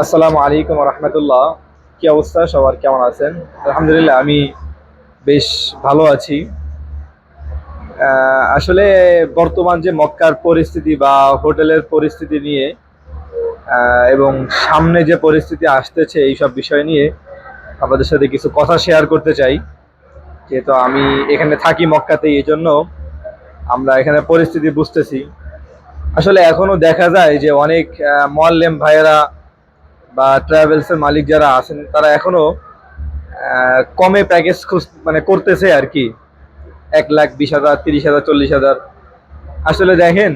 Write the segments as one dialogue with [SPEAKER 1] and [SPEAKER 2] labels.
[SPEAKER 1] আসসালামু আলাইকুম রহমতুল্লাহ। কি অবস্থা? সবার কেমন আছেন? আলহামদুলিল্লাহ আমি বেশ ভালো আছি। আসলে বর্তমান যে মক্কার পরিস্থিতি বা হোটেলের পরিস্থিতি নিয়ে এবং সামনে যে পরিস্থিতি আসতেছে এইসব বিষয় নিয়ে আপনাদের সাথে কিছু কথা শেয়ার করতে চাই। যেহেতু আমি এখানে থাকি মক্কাতে এই জন্য আমরা এখানে পরিস্থিতি বুঝতেছি। আসলে এখনও দেখা যায় যে অনেক আহ, মোয়াল্লেম ভাইয়েরা বা ট্রাভেলসের মালিক যারা আছেন তারা এখনও আহ, কমে প্যাকেজ খুঁজ মানে করতেছে আর কি। এক লাখ বিশ হাজার তিরিশ হাজার চল্লিশ হাজার। আসলে দেখেন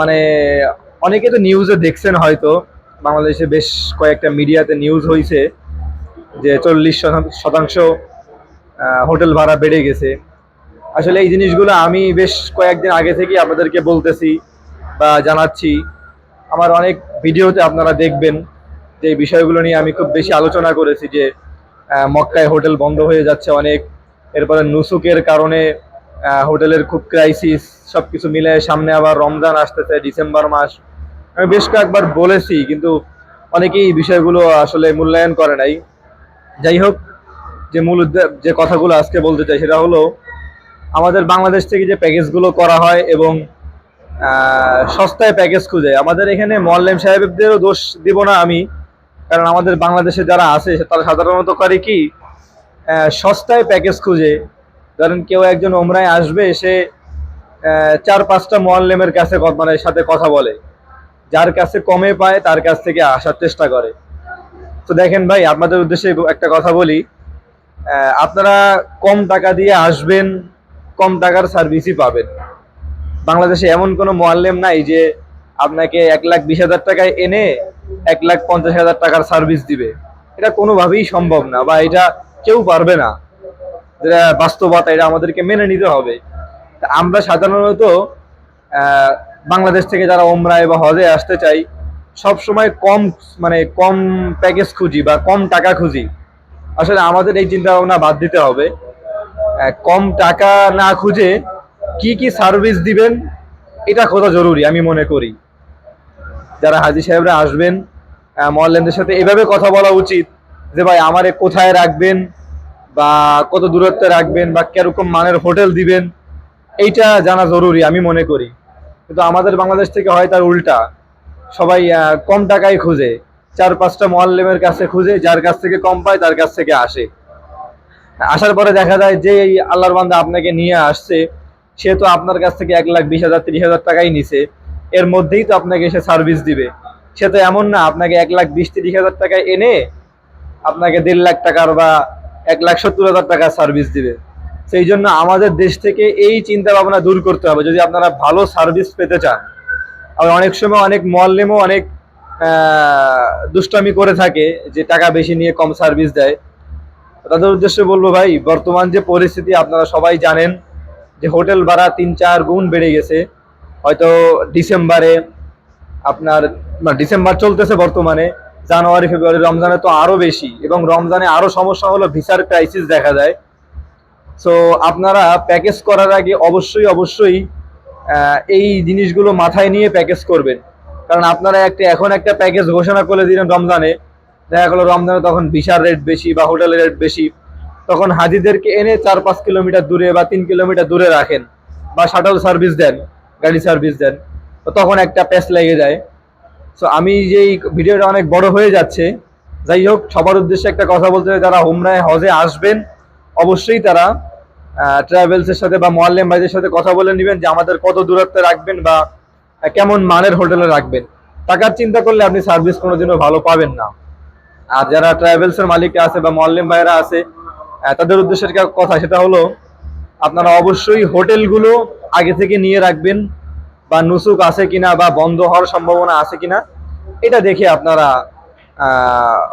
[SPEAKER 1] মানে অনেকে তো নিউজে দেখছেন হয়তো বাংলাদেশে বেশ কয়েকটা মিডিয়াতে নিউজ হয়েছে যে চল্লিশ শতাংশ হোটেল ভাড়া বেড়ে গেছে। আসলে এই জিনিসগুলো আমি বেশ কয়েকদিন আগে থেকেই আপনাদেরকে বলতেছি বা জানাচ্ছি। আমার অনেক ভিডিওতে আপনারা দেখবেন যে বিষয়গুলো নিয়ে আমি খুব বেশি আলোচনা করেছি যে মক্কায় হোটেল বন্ধ হয়ে যাচ্ছে অনেক। এরপরে নুসুকের কারণে হোটেলের খুব ক্রাইসিস সব কিছু মিলে সামনে আবার রমজান আসতেছে, ডিসেম্বর মাস। আমি বেশ কয়েকবার বলেছি, কিন্তু অনেকেই বিষয়গুলো আসলে মূল্যায়ন করে নাই। যাই হোক, যে মূল যে কথাগুলো আজকে বলতে চাই সেটা হলো, আমাদের বাংলাদেশ থেকে যে প্যাকেজগুলো করা হয় এবং সস্তায় প্যাকেজ খুঁজে। আমাদের এখানে মোয়াল্লেম সাহেবদেরও দোষ দিব না আমি। কারণ আমাদের বাংলাদেশে যারা আছে তারা সাধারণত করে কি সস্তায় প্যাকেজ খুঁজে। ধরেন কেউ একজন ওমরায় আসবে, সে চার পাঁচটা মোয়াল্লেমের কাছে মানে সাথে কথা বলে। যার কাছে কমে পায়, তার কাছ থেকে আসার চেষ্টা করে। তো দেখেন ভাই, আপনাদের উদ্দেশ্যে একটা কথা বলি। আপনারা কম টাকা দিয়ে আসবেন, কম টাকার সার্ভিসই পাবেন। বাংলাদেশে এমন কোনো মোয়াল্লেম নাই যে আপনাকে এক লাখ বিশ হাজার টাকায় এনে এক লাখ পঞ্চাশ হাজার টাকার সার্ভিস দিবে। এটা কোনোভাবেই সম্ভব না বা এটা কেউ পারবে না। যেটা বাস্তবতা, এটা আমাদেরকে মেনে নিতে হবে। আমরা সাধারণত বাংলাদেশ থেকে যারা ওমরায় বা হজে আসতে চাই, সব সময় কম মানে কম প্যাকেজ খুঁজি বা কম টাকা খুঁজি। আসলে আমাদের এই চিন্তা ভাবনা বাদ দিতে হবে। কম টাকা না খুঁজে কি কি সার্ভিস দিবেন এটা খোঁজা জরুরি আমি মনে করি। যারা হাজি সাহেবরা আসবেন আহ, সাথে এভাবে কথা বলা উচিত যে ভাই আমারে কোথায় রাখবেন বা কত দূরত্বে রাখবেন বা কীরকম মানের হোটেল দিবেন? এইটা জানা জরুরি আমি মনে করি। কিন্তু আমাদের বাংলাদেশ থেকে হয় তার উল্টা। সবাই কম টাকায় খুঁজে। চার পাঁচটা মোয়াল্লেমের কাছে খুঁজে যার কাছ থেকে কম পায় তার কাছ থেকে আসে। আসার পরে দেখা যায় যে আল্লাহর বান্দা আপনাকে নিয়ে আসছে সে তো আপনার কাছ থেকে এক লাখ বিশ হাজার, তিরিশ হাজার টাকাই নিছে। এর মধ্যেই তো আপনাকে এসে সার্ভিস দিবে। সে তো এমন না, আপনাকে এক লাখ বিশ, তিরিশ হাজার টাকায় এনে আপনাকে দেড় লাখ টাকার বা এক লাখ সত্তর হাজার টাকার সার্ভিস দিবে। সেই জন্য আমাদের দেশ থেকে এই চিন্তা ভাবনা দূর করতে হবে। যদি আপনারা ভালো সার্ভিস পেতে চান আবার অনেক সময় অনেক মল্লেমও অনেক দুষ্টামি করে থাকে যে টাকা বেশি নিয়ে কম সার্ভিস দেয়। তাদের উদ্দেশ্যে বলব ভাই, বর্তমান যে পরিস্থিতি আপনারা সবাই জানেন যে হোটেল ভাড়া তিন চার গুণ বেড়ে গেছে। হয়তো ডিসেম্বরে আপনার ডিসেম্বর চলতেছে বর্তমানে, জানুয়ারি, ফেব্রুয়ারি, রমজানে তো আরও বেশি এবং রমজানে আরও সমস্যা হলো ভিসার ক্রাইসিস দেখা যায়। সো আপনারা প্যাকেজ করার আগে অবশ্যই অবশ্যই এই জিনিসগুলো মাথায় নিয়ে প্যাকেজ করবেন। কারণ আপনারা একটা, এখন একটা প্যাকেজ ঘোষণা করে দিলেন রমজানে। দেখা গেলো রমজানে তখন ভিসার রেট বেশি বা হোটেলের রেট বেশি। তখন হাজিদেরকে এনে চার পাঁচ কিলোমিটার দূরে বা তিন কিলোমিটার দূরে রাখেন বা শাটল সার্ভিস দেন, গাড়ি সার্ভিস দেন। তো তখন একটা প্যাচ লেগে যায়। সো আমি যে এই ভিডিওটা অনেক বড় হয়ে যাচ্ছে, যাই হোক, সবার উদ্দেশ্যে একটা কথা বলতে যারা হোমরায় হজে আসবেন, অবশ্যই তারা ট্রাভেলসের সাথে বা মোয়াল্লেম ভাইদের সাথে কথা বলে নেবেন যে আমাদের কত দূরত্বে রাখবেন বা কেমন মানের হোটেলে রাখবেন। টাকার চিন্তা করলে আপনি সার্ভিস কোনোদিনও ভালো পাবেন না। আর যারা ট্রাভেলসের মালিক আছে বা মোয়াল্লেম ভাইয়েরা আছে তাদের উদ্দেশ্যে কথা সেটা হলো, আপনারা অবশ্যই হোটেলগুলো আগে থেকে নিয়ে রাখবেন বা নুসুক আছে কিনা বা বন্ধ হওয়ার সম্ভাবনা আছে কিনা, এটা দেখে আপনারা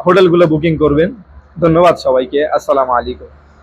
[SPEAKER 1] হোটেলগুলো বুকিং করবেন। ধন্যবাদ সবাইকে। আসসালামু আলাইকুম।